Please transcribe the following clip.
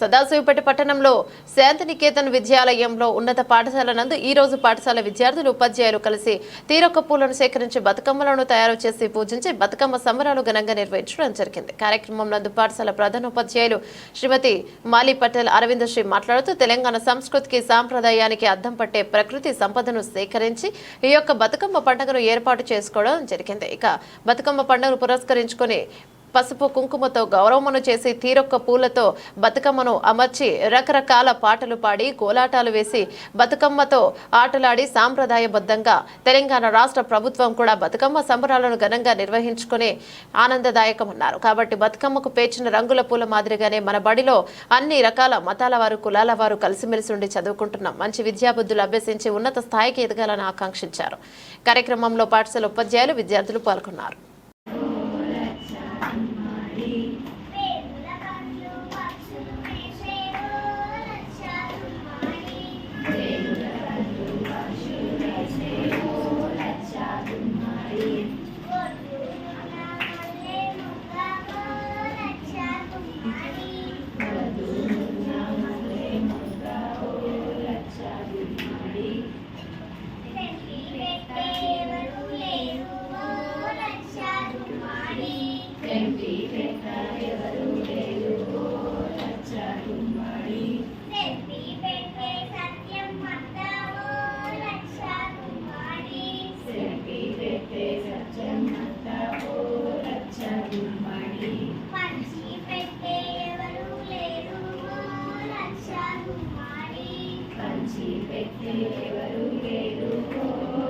సదాశివపేట పట్టణంలో శాంతినికేతన్ విద్యాలయంలో ఉన్నత పాఠశాల నందు ఈ రోజు పాఠశాల విద్యార్థులు ఉపాధ్యాయులు కలిసి తీరొక్క పూలను సేకరించి బతుకమ్మలను తయారు చేసి పూజించి బతుకమ్మ సంబరాలు ఘనంగా నిర్వహించడం జరిగింది. కార్యక్రమం నందు పాఠశాల ప్రధానోపాధ్యాయులు శ్రీమతి మాలి పటేల్ అరవింద శ్రీ మాట్లాడుతూ తెలంగాణ సంస్కృతికి సాంప్రదాయానికి అద్దం పట్టే ప్రకృతి సంపదను సేకరించి ఈ యొక్క బతుకమ్మ పండుగను ఏర్పాటు చేసుకోవడం జరిగింది. ఇక బతుకమ్మ పండుగను పురస్కరించుకుని పసుపు కుంకుమతో గౌరవమును చేసి తీరొక్క పూలతో బతుకమ్మను అమర్చి రకరకాల పాటలు పాడి కోలాటాలు వేసి బతుకమ్మతో ఆటలాడి సాంప్రదాయబద్ధంగా తెలంగాణ రాష్ట్ర ప్రభుత్వం కూడా బతుకమ్మ సంబరాలను ఘనంగా నిర్వహించుకుని ఆనందదాయకమన్నారు. కాబట్టి బతుకమ్మకు పేర్చిన రంగుల పూల మాదిరిగానే మన బడిలో అన్ని రకాల మతాల వారు కులాల వారు కలిసిమెలిసి ఉండి చదువుకుంటున్నాం. మంచి విద్యాబుద్ధులు అభ్యసించి ఉన్నత స్థాయికి ఎదగాలని ఆకాంక్షించారు. కార్యక్రమంలో పాఠశాల ఉపాధ్యాయులు విద్యార్థులు పాల్గొన్నారు. Thank you. విడిచిపెట్టేవరు లేరు.